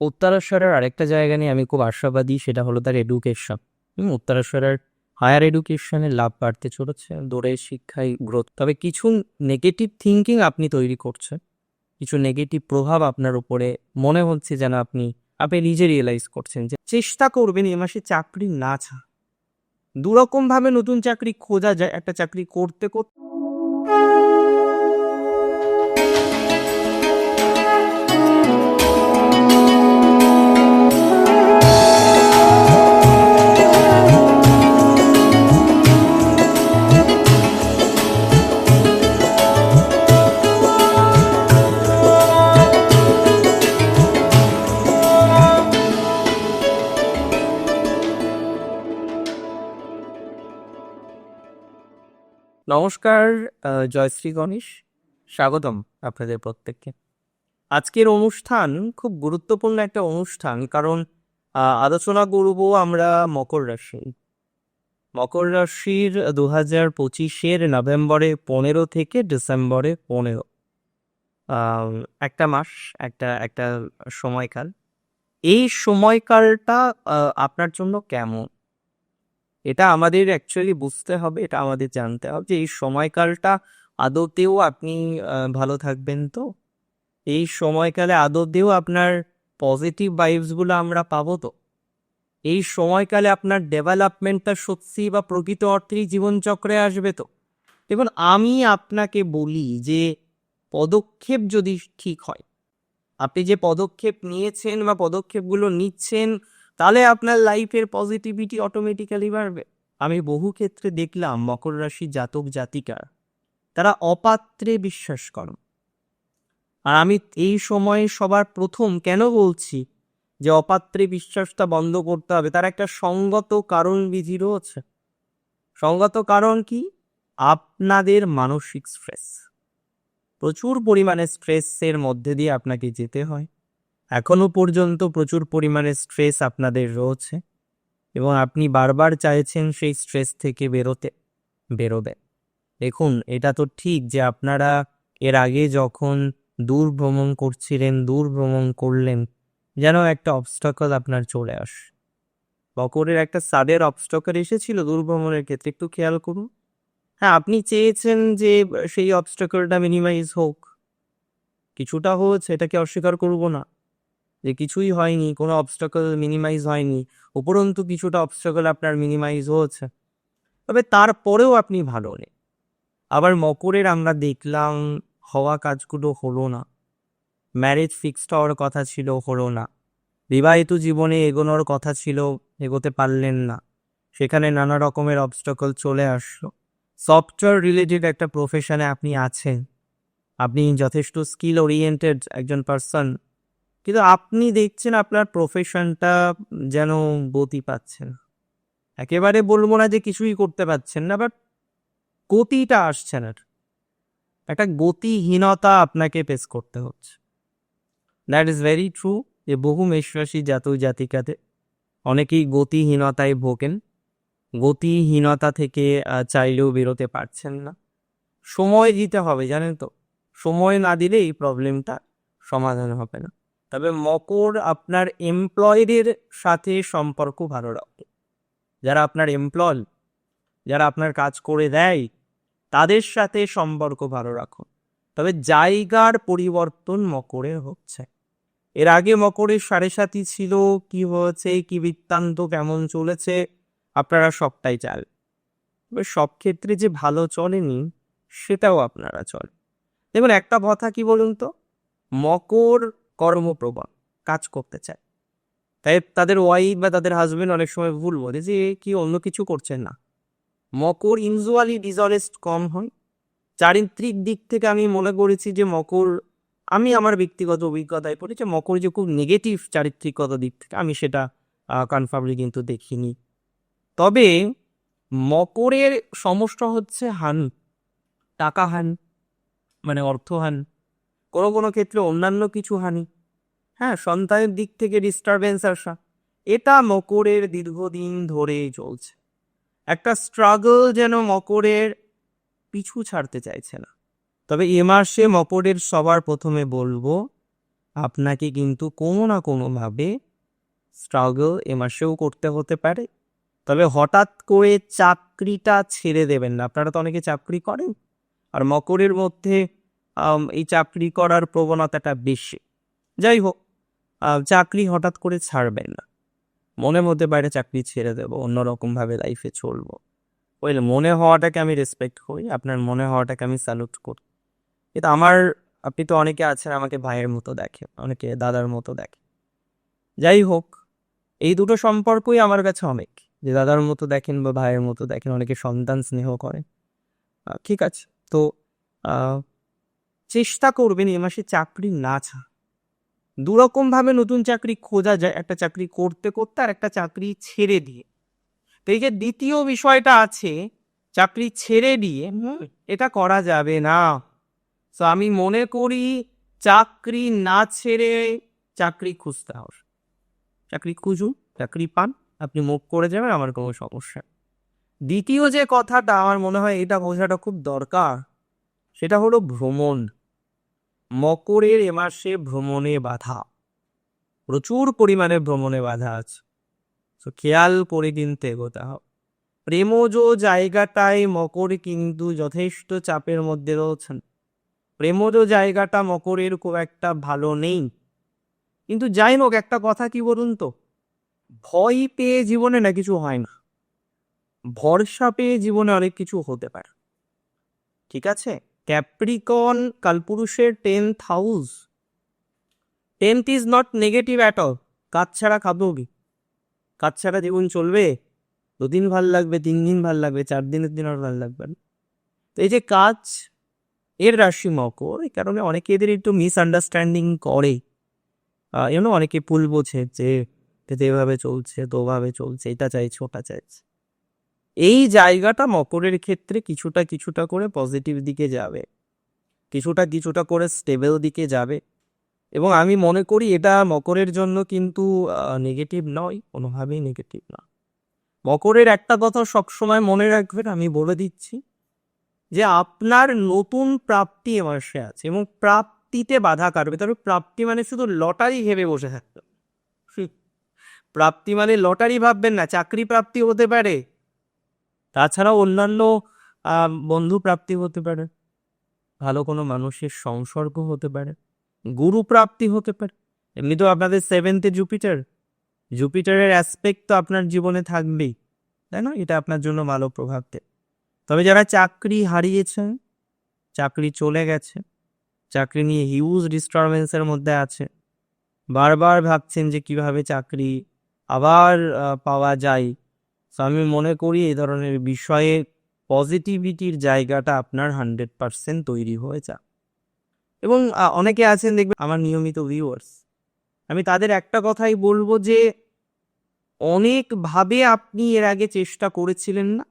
উত্তরেশ্বরের আরেকটা জায়গা নিয়ে আমি খুব আশাবাদী, সেটা হলো তার এডুকেশন উত্তরেশ্বরের হায়ার এডুকেশনের লাভ বাড়তে চলেছে দৌড়ে শিক্ষায় গ্রোথ তবে কিছু নেগেটিভ থিঙ্কিং আপনি তৈরি করছেন, কিছু নেগেটিভ প্রভাব আপনার উপরে মনে হচ্ছে যেন আপনি আপনি নিজে রিয়েলাইজ করছেন যে চেষ্টা করবেন এ মাসে চাকরি না ছা দুরকমভাবে নতুন চাকরি খোঁজা যায়, একটা চাকরি করতে করতে নমস্কার জয়শ্রী গণেশ। স্বাগতম আপনাদের প্রত্যেককে। আজকের অনুষ্ঠান খুব গুরুত্বপূর্ণ একটা অনুষ্ঠান, কারণ আলোচনা করব আমরা মকর রাশি। মকর রাশির দু হাজার পঁচিশের নভেম্বরে পনেরো থেকে ডিসেম্বরে পনেরো। একটা মাস, একটা একটা সময়কাল। এই সময়কালটা আপনার জন্য কেমন? এটা আমাদের অ্যাকচুয়ালি বুঝতে হবে, এটা আমাদের জানতে হবে যে এই সময়কালটা আদতেও আপনি ভালো থাকবেন তো? এই সময়কালে আদতেও আপনার পজিটিভ ভাইবসগুলো আমরা পাবো তো? এই সময়কালে আপনার ডেভেলপমেন্টটা সত্যি বা প্রকৃত অর্থেই জীবনচক্রে আসবে তো? দেখুন, আমি আপনাকে বলি যে পদক্ষেপ যদি ঠিক হয়, আপনি যে পদক্ষেপ নিয়েছেন বা পদক্ষেপগুলো নিচ্ছেন তাহলে আপনার লাইফের পজিটিভিটি অটোমেটিক্যালি বাড়বে। আমি বহু ক্ষেত্রে দেখলাম মকর রাশি জাতক জাতিকা তারা অপাত্রে বিশ্বাস করেন আর আমি এই সময়ে সবার প্রথম কেন বলছি যে অপাত্রে বিশ্বাসটা বন্ধ করতে হবে? তার একটা সঙ্গত কারণ বিধি রয়েছে। সঙ্গত কারণ কি? আপনাদের মানসিক স্ট্রেস প্রচুর পরিমাণে স্ট্রেসের মধ্যে দিয়ে আপনাকে যেতে হয়। এখনও পর্যন্ত প্রচুর পরিমাণে স্ট্রেস আপনাদের রয়েছে এবং আপনি বারবার চাইছেন সেই স্ট্রেস থেকে বেরোতে, বেরোবে। দেখুন, এটা তো ঠিক যে আপনারা এর আগে যখন দূর ভ্রমণ করছিলেন দূর ভ্রমণ করলেন, যেন একটা অবস্টাকল আপনার চলে আস। বকরের একটা সাদের অবস্টাকল এসেছিল দূর ভ্রমণের ক্ষেত্রে, একটু খেয়াল করুন। হ্যাঁ আপনি চেয়েছেন যে সেই অবস্টাকলটা মিনিমাইজ হোক। কিছুটা হয়েছে এটাকে অস্বীকার করব না। যে কিছুই হয়নি, কোনো অবস্টাকল মিনিমাইজ হয়নি, উপরন্তু কিছুটা অবস্টাকল আপনার মিনিমাইজ হয়েছে। তবে তারপরেও আপনি ভালো নেই। আবার মকরের আমরা দেখলাম হওয়া কাজগুলো হলো না। ম্যারেজ ফিক্সড হওয়ার কথা ছিল, হলো না। বিবাহিত জীবনে এগোনোর কথা ছিল, এগোতে পারলেন না। সেখানে নানা রকমের অবস্টাকল চলে আসলো। সফটওয়্যার রিলেটেড একটা প্রফেশনে আপনি আছেন। আপনি যথেষ্ট স্কিল ওরিয়েন্টেড একজন পার্সন কিন্তু আপনি দেখছেন আপনার প্রফেশনটা যেন গতি পাচ্ছে না একেবারে বলব না যে কিছুই করতে পারছেন না বাট গতিটা আসছে না। একটা গতিহীনতা আপনাকে ফেস করতে হচ্ছে। দ্যাট ইজ ভেরি ট্রু যে বহু মেষরাশি জাতক জাতিকাতে অনেকেই গতিহীনতায় ভোগেন। গতিহীনতা থেকে চাইলেও বেরোতে পারছেন না। সময় দিতে হবে, জানেন তো? সময় না দিলে এই প্রবলেমটা সমাধান হবে না। তবে মকর আপনার এমপ্লয়ীদের সাথে সম্পর্ক ভালো রাখবে যারা আপনার এমপ্লয় যারা আপনার কাজ করে দেয়, তাদের সাথে সম্পর্ক ভালো রাখুন। তবে জায়গার পরিবর্তন মকরে হচ্ছে। এর আগে মকরের সাড়ে সাথী ছিল, কি হয়েছে, কি বৃত্তান্ত, কেমন চলেছে, আপনারা সবটাই চাল তবে সব ক্ষেত্রে যে ভালো চলেনি, সেটাও আপনারা চলে দেখুন, একটা কথা কি বলুন তো? মকর কর্মপ্রবণ কাজ করতে চায়। তাই তাদের ওয়াইফ বা তাদের হাজবেন্ড অনেক সময় ভুল বলে যে কি অন্য কিছু করছেন না। মকর ইউজুয়ালি ডিসঅনেস্ট কম হয়। চারিত্রিক দিক থেকে আমি মনে করেছি যে মকর, আমি আমার ব্যক্তিগত অভিজ্ঞতায় পড়েছি মকর যে খুব নেগেটিভ চারিত্রিকত দিক থেকে আমি সেটা কনফার্মলি কিন্তু দেখিনি। তবে মকরের সমস্যা হচ্ছে হান, টাকা হান মানে অর্থ হান। কোনো কোনো ক্ষেত্রে অন্যান্য কিছু হানি। হ্যাঁ সন্তানের দিক থেকে ডিস্টারবেন্স আসা। এটা মকরের দীর্ঘদিন ধরেই চলছে। একটা স্ট্রাগল যেন মকরের পিছু ছাড়তে চাইছে না। তবে এ মাসে মকরের সবার প্রথমে বলব, আপনাকে কিন্তু কোনো না কোনোভাবে স্ট্রাগল এ মাসেও করতে হতে পারে। তবে হঠাৎ করে চাকরিটা ছেড়ে দেবেন না। আপনারা তো অনেকে চাকরি করেন। আর মকরের মধ্যে এই চাকরি করার প্রবণতাটা বেশি। যাই হোক চাকরি হঠাৎ করে ছাড়বেন না। মনের মধ্যে বাইরে চাকরি ছেড়ে দেবো, অন্যরকমভাবে লাইফে চলবো। ওইলে মনে হওয়াটাকে আমি রেসপেক্ট করি, আপনার মনে হওয়াটাকে আমি স্যালুট করি। কিন্তু আমার, আপনি তো অনেকে আছেন আমাকে ভাইয়ের মতো দেখেন, অনেকে দাদার মতো দেখে যাই হোক, এই দুটো সম্পর্কই আমার কাছে অনেক। যে দাদার মতো দেখেন বা ভাইয়ের মতো দেখেন, অনেকে সন্তান স্নেহ করেন। ঠিক আছে, তো চেষ্টা করবেন এ মাসে চাকরি না ছা দুরকমভাবে নতুন চাকরি খোঁজা যায়, একটা চাকরি করতে করতে আর একটা চাকরি ছেড়ে দিয়ে। তো এই যে দ্বিতীয় বিষয়টা আছে, চাকরি ছেড়ে দিয়ে এটা করা যাবে না। তো আমি মনে করি চাকরি না ছেড়ে চাকরি খুঁজতে হবে। চাকরি খুঁজুন, চাকরি পান, আপনি মুখ করে যাবেন, আমার কোনো সমস্যা দ্বিতীয় যে কথাটা, আমার মনে হয় এটা বোঝাটা খুব দরকার, সেটা হলো ভ্রমণ। মকরের এ মাসে ভ্রমণে বাধা। প্রচুর পরিমাণে ভ্রমণে বাধা আছে। তো খেয়াল করে কিন্তু এগোতে হবে। প্রেমজ জায়গাটায় মকর কিন্তু যথেষ্ট চাপের মধ্যে রয়েছেন প্রেমজ জায়গাটা মকরের খুব একটা ভালো নেই। কিন্তু যাই হোক, একটা কথা কি বলুন তো? ভয় পেয়ে জীবনে না কিছু হয় না। ভরসা পেয়ে জীবনে অনেক কিছু হতে পারে। ঠিক আছে? Capricorn কালপুরুষের tenth house tenth is not negative at all কাজ ছাড়া খাব কি? কাজ ছাড়া জীবন চলবে? দুদিন ভালো লাগবে, তিন দিন ভালো লাগবে, চার দিনের দিন আর ভালো লাগবে না। তো এই যে কাজ, এর রাশি মকর এই কারণে অনেকে এদের একটু মিসআন্ডারস্ট্যান্ডিং করে। এমন অনেকে ভুল বোঝে যে এভাবে চলছে তো ওভাবে চলছে, এটা চাইছে, ওটা চাইছে। এই জায়গাটা মকরের ক্ষেত্রে কিছুটা কিছুটা করে পজিটিভ দিকে যাবে। কিছুটা কিছুটা করে স্টেবল দিকে যাবে। এবং আমি মনে করি এটা মকরের জন্য কিন্তু নেগেটিভ নয়, কোনোভাবেই নেগেটিভ না। মকরের একটা কথা সবসময় মনে রাখবেন, আমি বলে দিচ্ছি যে আপনার নতুন প্রাপ্তি মাসে আছে এবং প্রাপ্তিতে বাধা কাটবে তবে প্রাপ্তি মানে শুধু লটারি ভেবে বসে থাকতে। প্রাপ্তি মানে লটারি ভাববেন না, চাকরি প্রাপ্তি হতে পারে। তাছাড়াও অন্যান্য বন্ধু প্রাপ্তি হতে পারে। ভালো কোনো মানুষের সংসর্গ হতে পারে। গুরু প্রাপ্তি হতে পারে। এমনি তো আপনাদের সেভেন্থে জুপিটার জুপিটারের অ্যাসপেক্ট তো আপনার জীবনে থাকবেই। তাই না? এটা আপনার জন্য ভালো প্রভাব দেয় তবে যারা চাকরি হারিয়েছেন চাকরি চলে গেছে, চাকরি নিয়ে হিউজ ডিস্টারবেন্সের মধ্যে আছে, বারবার ভাবছেন যে কীভাবে চাকরি আবার পাওয়া যায় তো আমি মনে করি এই ধরনের বিষয়ে পজিটিভিটির জায়গাটা আপনার হান্ড্রেড পার্সেন্ট তৈরি হয়ে যাক এবং অনেকে আছেন দেখবেন, আমার নিয়মিত ভিউয়ার্স আমি তাদের একটা কথাই বলব যে, অনেকভাবে আপনি এর আগে চেষ্টা করেছিলেন না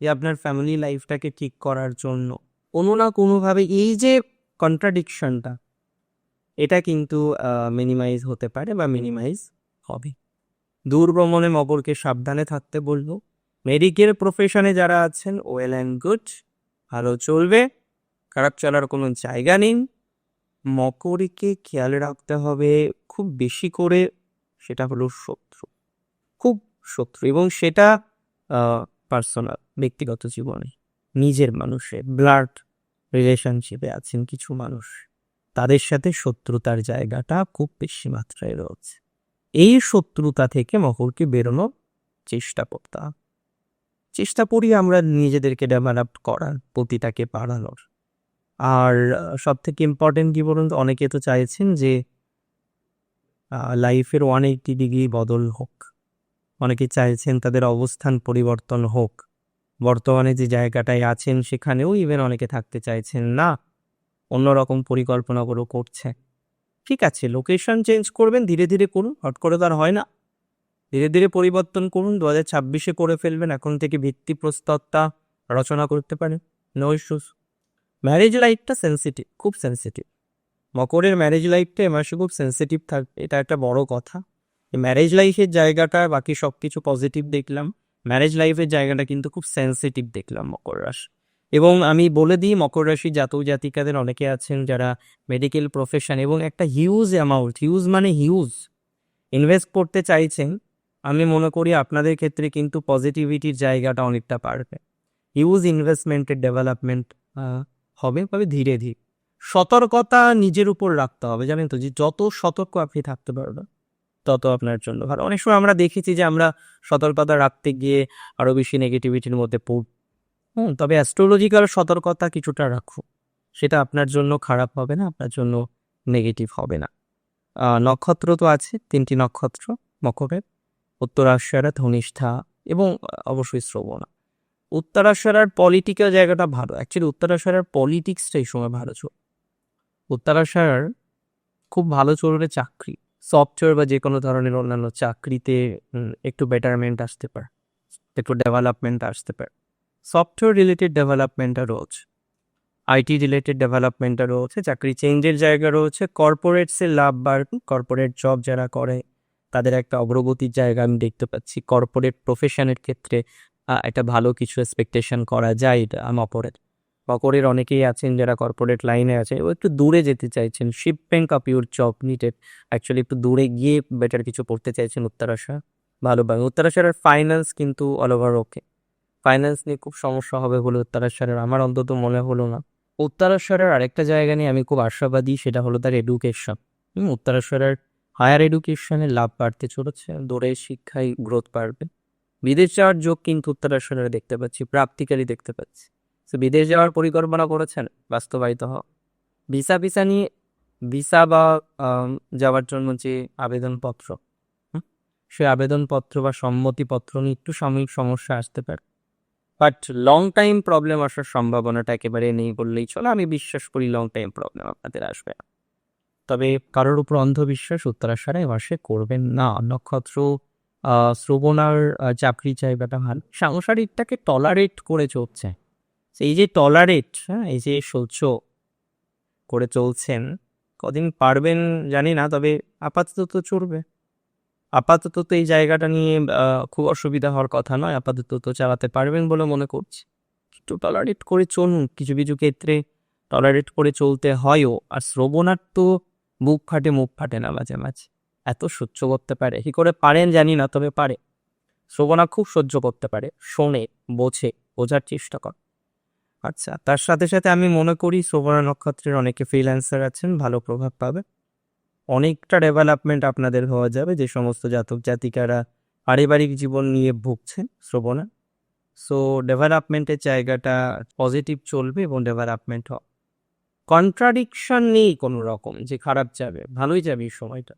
যে আপনার ফ্যামিলি লাইফটাকে ঠিক করার জন্য। কোনো না কোনোভাবে এই যে কন্ট্রাডিকশনটা এটা কিন্তু মিনিমাইজ হতে পারে বা মিনিমাইজ হবে। দূর ভ্রমণে সাবধানে থাকতে বলব। মেডিকেল প্রফেশনে যারা আছেন ওয়েল অ্যান্ড গুড ভালো চলবে, খারাপ চলার কোনো জায়গা নেই। মকরকে খেয়াল রাখতে হবে, খুব বেশি করে সেটা হলো শত্রু। খুব শত্রু এবং সেটা পার্সোনাল ব্যক্তিগত জীবনে। নিজের মানুষে ব্লাড রিলেশনশিপে আছেন কিছু মানুষ। তাদের সাথে শত্রুতার জায়গাটা খুব বেশি মাত্রায় রয়েছে। এই শত্রুতা থেকে মকরকে বেরোনোর চেষ্টা করতে হবে। চেষ্টা করি আমরা নিজেদেরকে ডেভেলপ করার, প্রতিটাকে বাড়ানোর। আর সব থেকে ইম্পর্টেন্ট কি বলুন অনেকে তো চাইছেন যে লাইফের ওয়ান এইটি ডিগ্রি বদল হোক। অনেকে চাইছেন তাদের অবস্থান পরিবর্তন হোক। বর্তমানে যে জায়গাটায় আছেন সেখানেও ইভেন অনেকে থাকতে চাইছেন না। অন্যরকম পরিকল্পনাগুলো করছে ঠিক আছে লোকেশন চেঞ্জ করবেন, ধীরে ধীরে করুন, হট করে তো আর হয় না। ধীরে ধীরে পরিবর্তন করুন, দু হাজার ছাব্বিশে করে ফেলবেন, এখন থেকে ভিত্তি প্রস্তরটা রচনা করতে পারেন নো ইস্যুস ম্যারেজ লাইফটা সেন্সিটিভ খুব সেন্সিটিভ মকরের ম্যারেজ লাইফটা এ মাসে খুব সেন্সিটিভ থাকবে, এটা একটা বড় কথা। ম্যারেজ লাইফের জায়গাটা, বাকি সব কিছু পজিটিভ দেখলাম ম্যারেজ লাইফের জায়গাটা কিন্তু খুব সেন্সিটিভ দেখলাম মকর রাশি। এবং আমি বলে দিই, মকর রাশি জাতক জাতিকাদের অনেকে আছেন যারা মেডিকেল প্রফেশন এবং একটা হিউজ অ্যামাউন্ট হিউজ মানে হিউজ ইনভেস্ট করতে চাইছেন। আমি মনে করি আপনাদের ক্ষেত্রে কিন্তু পজিটিভিটির জায়গাটা অনেকটা পারবে হিউজ ইনভেস্টমেন্টের ডেভেলপমেন্ট হবে তবে ধীরে ধীরে। সতর্কতা নিজের উপর রাখতে হবে, জানেন তো, যে যত সতর্ক আপনি থাকতে পারবেন, তত আপনার জন্য ভালো। অনেক সময় আমরা দেখেছি যে আমরা সতর্কতা রাখতে গিয়ে আরও বেশি নেগেটিভিটির মধ্যে হুম, তবে অ্যাস্ট্রোলজিক্যাল সতর্কতা কিছুটা রাখুন। সেটা আপনার জন্য খারাপ হবে না, আপনার জন্য নেগেটিভ হবে না। নক্ষত্র তো আছে, তিনটি নক্ষত্র মকরের উত্তরাশারা ধনিষ্ঠা এবং অবশ্যই শ্রবণা। উত্তরাশ্বরার পলিটিক্যাল জায়গাটা ভালো অ্যাকচুয়ালি উত্তরাশারার পলিটিক্সটা এই সময় ভালো চল উত্তরাশারার খুব ভালো চলবে চাকরি সফটওয়্যার বা যে কোনো ধরনের অন্যান্য চাকরিতে একটু বেটারমেন্ট আসতে পারে, একটু ডেভেলপমেন্ট আসতে পারে। সফটওয়্যার রিলেটেড ডেভেলপমেন্টটা রয়েছে। আইটি রিলেটেড ডেভেলপমেন্টটা রয়েছে, চাকরি চেঞ্জের জায়গা রয়েছে কর্পোরেটসের লাভ বাড়বে কর্পোরেট জব যারা করে, তাদের একটা অগ্রগতির জায়গা আমি দেখতে পাচ্ছি। কর্পোরেট প্রফেশনের ক্ষেত্রে একটা ভালো কিছু এক্সপেকটেশন করা যায় এটা মকরের মকরের অনেকেই আছেন যারা কর্পোরেট লাইনে আছে, ও একটু দূরে যেতে চাইছেন ship bank up your job needed actually একটু দূরে গিয়ে বেটার কিছু পড়তে চাইছেন উত্তরাশা, ভালো উত্তরাশার ফাইন্যান্স কিন্তু অল ওভার ওকে ফাইন্যান্স নিয়ে খুব সমস্যা হবে বলে উত্তরাশারের আমার অন্তত মনে হলো না। উত্তরাশারের আরেকটা জায়গা নিয়ে আমি খুব আশাবাদী, সেটা হলো তার এডুকেশন উত্তরাশারের হায়ার এডুকেশনে লাভ বাড়তে চলেছে দৌড়ে শিক্ষায় গ্রোথ বাড়বে। বিদেশ যাওয়ার যোগ কিন্তু উত্তরাশারে দেখতে পাচ্ছি প্রাপ্তিকারই দেখতে পাচ্ছি। তো বিদেশ যাওয়ার পরিকল্পনা করেছেন? বাস্তবায়িত হ ভিসা ভিসা নিয়ে, ভিসা বা যাওয়ার জন্য যে আবেদনপত্র সেই আবেদনপত্র বা সম্মতিপত্র নিয়ে একটু সাময়িক সমস্যা আসতে পারে। বাট লং টাইম প্রবলেম আসার সম্ভাবনাটা একেবারে নেই বললেই চলে। আমি বিশ্বাস করি লং টাইম প্রবলেম আপনাদের আসবে না। তবে কারোর উপর অন্ধবিশ্বাস উত্তরাশারা এ মাসে করবেন না। নক্ষত্র শ্রবণার চাকরি চাইবাটা ভালো সাংসারিকটাকে টলারেট করে চলছে। এই যে টলারেট হ্যাঁ এই যে সহ্য করে চলছেন, কদিন পারবেন জানি না, তবে আপাতত তো চলবে। আপাতত তো এই জায়গাটা নিয়ে খুব অসুবিধা হওয়ার কথা নয়। আপাতত তো চালাতে পারবেন বলে মনে করছি। একটু টলারেট করে চলুন। কিছু কিছু ক্ষেত্রে টলারেট করে চলতে হয়ও। আর শ্রবণার তো বুক ফাটে, মুখ ফাটে না মাঝে মাঝে। এত সহ্য করতে পারে। কি করে পারেন জানি না, তবে পারে। শ্রবণা খুব সহ্য করতে পারে। শোনে, বোঝে, বোঝার চেষ্টা করে। আচ্ছা তার সাথে সাথে আমি মনে করি শ্রবণা নক্ষত্রের অনেকে ফ্রিল্যান্সার আছেন, ভালো প্রভাব পাবে। অনেকটা ডেভেলপমেন্ট আপনাদের হওয়া যাবে যে সমস্ত জাতক জাতিকারা পারিবারিক জীবন নিয়ে ভুগছেন শ্রবণা। সো ডেভেলপমেন্টের জায়গাটা পজিটিভ চলবে এবং ডেভেলপমেন্ট হবে। কন্ট্রাডিকশন নেই কোনো রকম যে খারাপ যাবে, ভালোই যাবে এই সময়টা।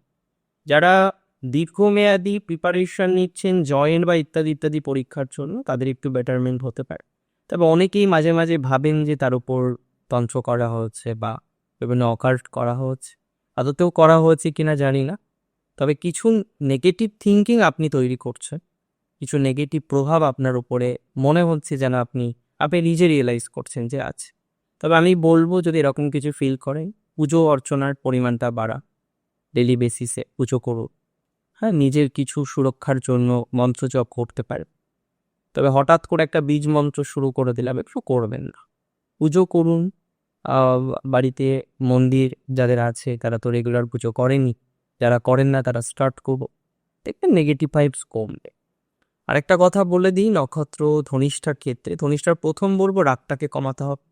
যারা দীর্ঘমেয়াদী প্রিপারেশন নিচ্ছেন জয়েন্ট বা ইত্যাদি ইত্যাদি পরীক্ষার জন্য, তাদের একটু বেটারমেন্ট হতে পারে। তবে অনেকেই মাঝে মাঝে ভাবেন যে তার উপর তন্ত্র করা হচ্ছে বা বিভিন্ন অকার্ট করা হচ্ছে। আদতেও করা হয়েছে কিনা জানি না। তবে কিছু নেগেটিভ থিঙ্কিং আপনি তৈরি করছেন। কিছু নেগেটিভ প্রভাব আপনার উপরে মনে হচ্ছে যেন আপনি আপনি নিজে রিয়েলাইজ করছেন যে আছে। তবে আমি বলব যদি এরকম কিছু ফিল করেন, পুজো অর্চনার পরিমাণটা বাড়া ডেলি বেসিসে পুজো করুন। হ্যাঁ নিজের কিছু সুরক্ষার জন্য মন্ত্র জপ করতে পারে তবে হঠাৎ করে একটা বীজ মন্ত্র শুরু করে দিলাম, একটু করবেন না। পুজো করুন বাড়িতে মন্দির যাদের আছে, তারা তো রেগুলার পুজো করেনি। যারা করেন না, তারা স্টার্ট করব। দেখবেন নেগেটিভ ভাইবস কমবে। আরেকটা কথা বলে দিই, নক্ষত্র ধনিষ্ঠার ক্ষেত্রে, ধনিষ্ঠার প্রথম বলব, রাগটাকে কমাতে হবে।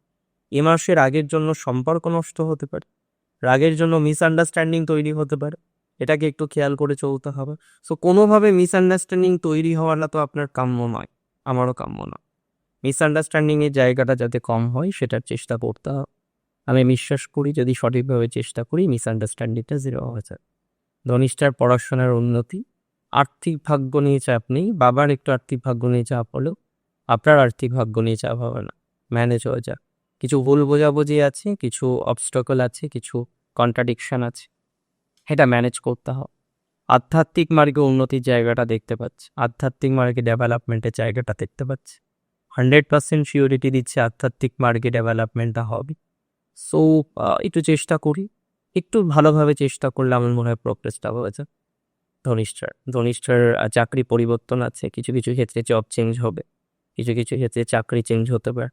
এ মাসের রাগের জন্য সম্পর্ক নষ্ট হতে পারে। রাগের জন্য মিসআন্ডারস্ট্যান্ডিং তৈরি হতে পারে। এটাকে একটু খেয়াল করে চলতে হবে। সো কোনোভাবে মিসআন্ডারস্ট্যান্ডিং তৈরি হওয়াটা তো আপনার কাম্য নয়। আমারও কাম্য নয়। মিসআন্ডারস্ট্যান্ডিংয়ের জায়গাটা যাতে কম হয়, সেটার চেষ্টা করতে হবে। আমি বিশ্বাস করি, যদি সঠিকভাবে চেষ্টা করি মিসআন্ডারস্ট্যান্ডিংটা জিরো হয়ে যায় ধনিষ্ঠার পড়াশোনার উন্নতি, আর্থিক ভাগ্য নিয়ে চাপ নেই, বাবার একটু আর্থিক ভাগ্য নিয়ে চাপ হলেও আপনার আর্থিক ভাগ্য নিয়ে চাপ হবে না ম্যানেজ হয়ে যাক। কিছু ভুল বোঝাবুঝি আছে, কিছু অবস্টকল আছে, কিছু কন্ট্রাডিকশন আছে, এটা ম্যানেজ করতে হবে। আধ্যাত্মিক মার্গে উন্নতির জায়গাটা দেখতে পাচ্ছি, আধ্যাত্মিক মার্গে ডেভেলপমেন্টের জায়গাটা দেখতে পাচ্ছি। হান্ড্রেড পার্সেন্ট সিওরিটি দিচ্ছে আধ্যাত্মিক মার্গে ডেভেলপমেন্টটা হবে। সো একটু চেষ্টা করি। একটু ভালোভাবে চেষ্টা করলে আমার মনে হয় প্রোগ্রেসটা হয়েছে। ধনিষ্ঠার ধনিষ্ঠার চাকরি পরিবর্তন আছে। কিছু কিছু ক্ষেত্রে জব চেঞ্জ হবে। কিছু কিছু ক্ষেত্রে চাকরি চেঞ্জ হতে পারে।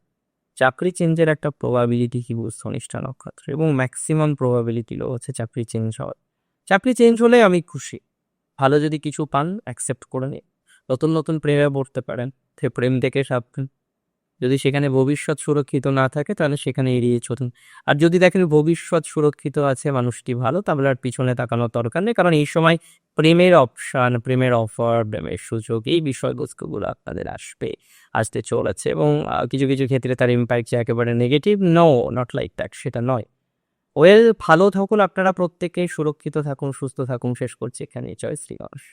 চাকরি চেঞ্জের একটা প্রবাবিলিটি কি শনিষ্ঠা নক্ষত্র? এবং ম্যাক্সিমাম প্রবাবিলিটি লো হচ্ছে চাকরি চেঞ্জ হওয়ার। চাকরি চেঞ্জ হলে আমি খুশি। ভালো যদি কিছু পান অ্যাকসেপ্ট করে নিন। নতুন নতুন প্রেমে পড়তে পারেন। প্রেম দেখে সাবধান যদি সেখানে ভবিষ্যৎ সুরক্ষিত না থাকে, তাহলে সেখানে এড়িয়ে চলুন। আর যদি দেখেন ভবিষ্যৎ সুরক্ষিত আছে, মানুষটি ভালো, তাহলে আর পিছনে তাকানোর দরকার নেই, কারণ এই সময় প্রেমের অপশান, প্রেমের অফার, প্রেমের সুযোগ, এই বিষয়বস্তুগুলো আপনাদের আসবে, আসতে চলেছে এবং কিছু কিছু ক্ষেত্রে তার ইম্প্যাক্ট যে একেবারে negative no not like that সেটা নয়। ওয়েল ভালো থাকুন, আপনারা প্রত্যেকেই সুরক্ষিত থাকুন, সুস্থ থাকুন, শেষ করছি এখানে জয় শ্রী গণেশ।